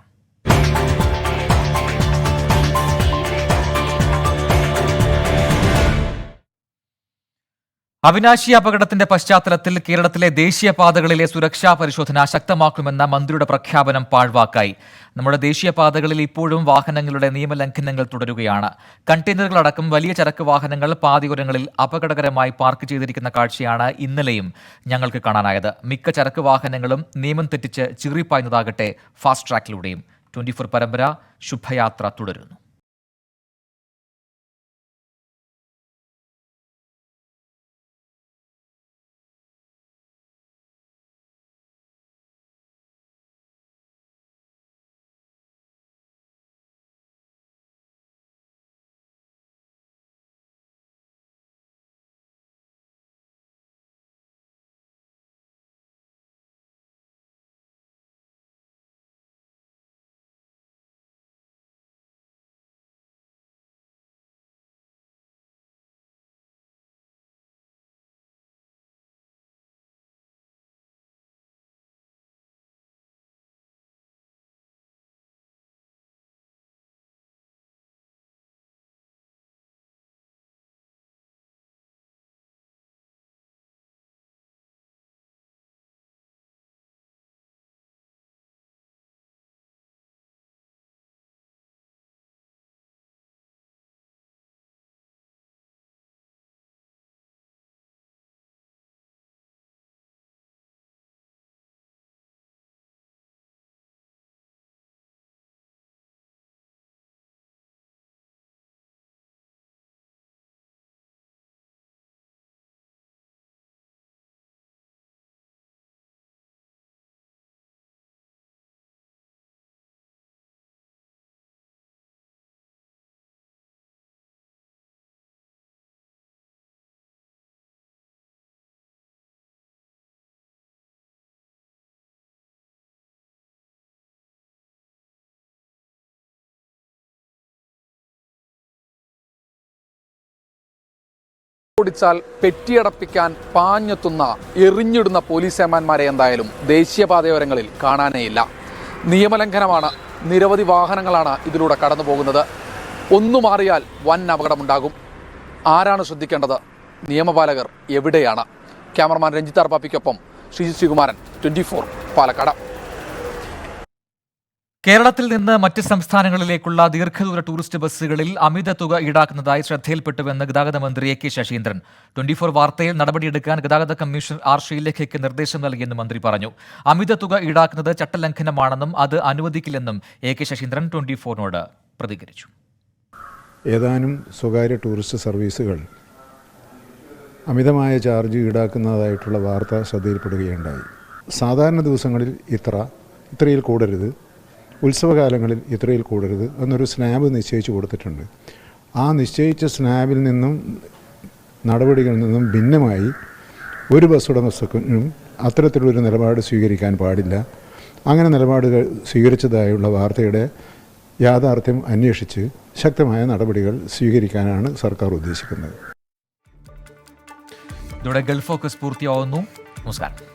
അവിനാശി അപകടത്തിന്റെ പശ്ചാത്തലത്തിൽ കേരളത്തിലെ ദേശീയപാതകളിലെ സുരക്ഷാ പരിശോധന ശക്തമാക്കുമെന്ന മന്ത്രിയുടെ പ്രഖ്യാപനം പാഴ്വാക്കായി. നമ്മുടെ ദേശീയപാതകളിൽ ഇപ്പോഴും വാഹനങ്ങളുടെ നിയമലംഘനങ്ങൾ തുടരുകയാണ്. കണ്ടെയ്നറുകളടക്കം വലിയ ചരക്ക് വാഹനങ്ങൾ പാതയോരങ്ങളിൽ അപകടകരമായി പാർക്ക് ചെയ്തിരിക്കുന്ന കാഴ്ചയാണ് ഇന്നലെയും ഞങ്ങൾക്ക് കാണാനായത്. മിക്ക ചരക്ക് വാഹനങ്ങളും നിയമം തെറ്റിച്ച് ചീറിപ്പായുന്നതാകട്ടെ ഫാസ്റ്റ് ട്രാക്കിലൂടെയും ട്വന്റി പരമ്പര ശുഭയാത്ര തുടരുന്നു. പൊടിച്ചാൽ പെറ്റിയടപ്പിക്കാൻ പാഞ്ഞെത്തുന്ന എറിഞ്ഞിടുന്ന പോലീസ് ഏമാന്മാരെ എന്തായാലും ദേശീയപാതയോരങ്ങളിൽ കാണാനേയില്ല. നിയമലംഘനമാണ്. നിരവധി വാഹനങ്ങളാണ് ഇതിലൂടെ കടന്നു പോകുന്നത് ഒന്നു മാറിയാൽ വൻ അപകടമുണ്ടാകും. ആരാണ് ശ്രദ്ധിക്കേണ്ടത്? നിയമപാലകർ എവിടെയാണ്? ക്യാമറമാൻ രഞ്ജിത്ത് പാപ്പിക്കൊപ്പം ശ്രീജിത് ശ്രീകുമാരൻ ട്വന്റി ഫോർ പാലക്കാട്. കേരളത്തിൽ നിന്ന് മറ്റ് സംസ്ഥാനങ്ങളിലേക്കുള്ള ദീർഘദൂര ടൂറിസ്റ്റ് ബസ്സുകളിൽ അമിത തുക ഈടാക്കുന്നതായി ശ്രദ്ധയിൽപ്പെട്ടുവെന്ന് ഗതാഗത മന്ത്രി A K Saseendran. Twenty four വാർത്തയിൽ നടപടിയെടുക്കാൻ ഗതാഗത കമ്മീഷണർ ആർ ശ്രീലേഖയ്ക്ക് നിർദ്ദേശം നൽകിയെന്ന് മന്ത്രി പറഞ്ഞു. അമിത തുക ഈടാക്കുന്നത് ചട്ടലംഘനമാണെന്നും അത് അനുവദിക്കില്ലെന്നും എ കെ ശശീന്ദ്രൻ ട്വന്റി ഫോറിനോട് പ്രതികരിച്ചു. ഏതാനും സ്വകാര്യ ടൂറിസ്റ്റ് സർവീസുകൾ അമിതമായ ചാർജ് ഈടാക്കുന്നതായിട്ടുള്ള വാർത്ത ശ്രദ്ധയിൽപ്പെടുകയുണ്ടായി. സാധാരണ ദിവസങ്ങളിൽ ഇത്ര ഇത്രയിൽ കൂടരുത്. ഉത്സവകാലങ്ങളിൽ ഇത്രയിൽ കൂടരുത് എന്നൊരു സ്നാബ് നിശ്ചയിച്ചു കൊടുത്തിട്ടുണ്ട്. ആ നിശ്ചയിച്ച സ്നാബിൽ നിന്നും നടപടികളിൽ നിന്നും ഭിന്നമായി ഒരു ബസ് ഉടമസ്ഥനും അത്തരത്തിലൊരു നിലപാട് സ്വീകരിക്കാൻ പാടില്ല. അങ്ങനെ നിലപാടുകൾ സ്വീകരിച്ചതായുള്ള വാർത്തയുടെ യാഥാർത്ഥ്യം അന്വേഷിച്ച് ശക്തമായ നടപടികൾ സ്വീകരിക്കാനാണ് സർക്കാർ ഉദ്ദേശിക്കുന്നത്. ഇതോടെ ഗൾഫ് ഫോക്കസ് പൂർത്തിയാവുന്നു. നമസ്കാരം.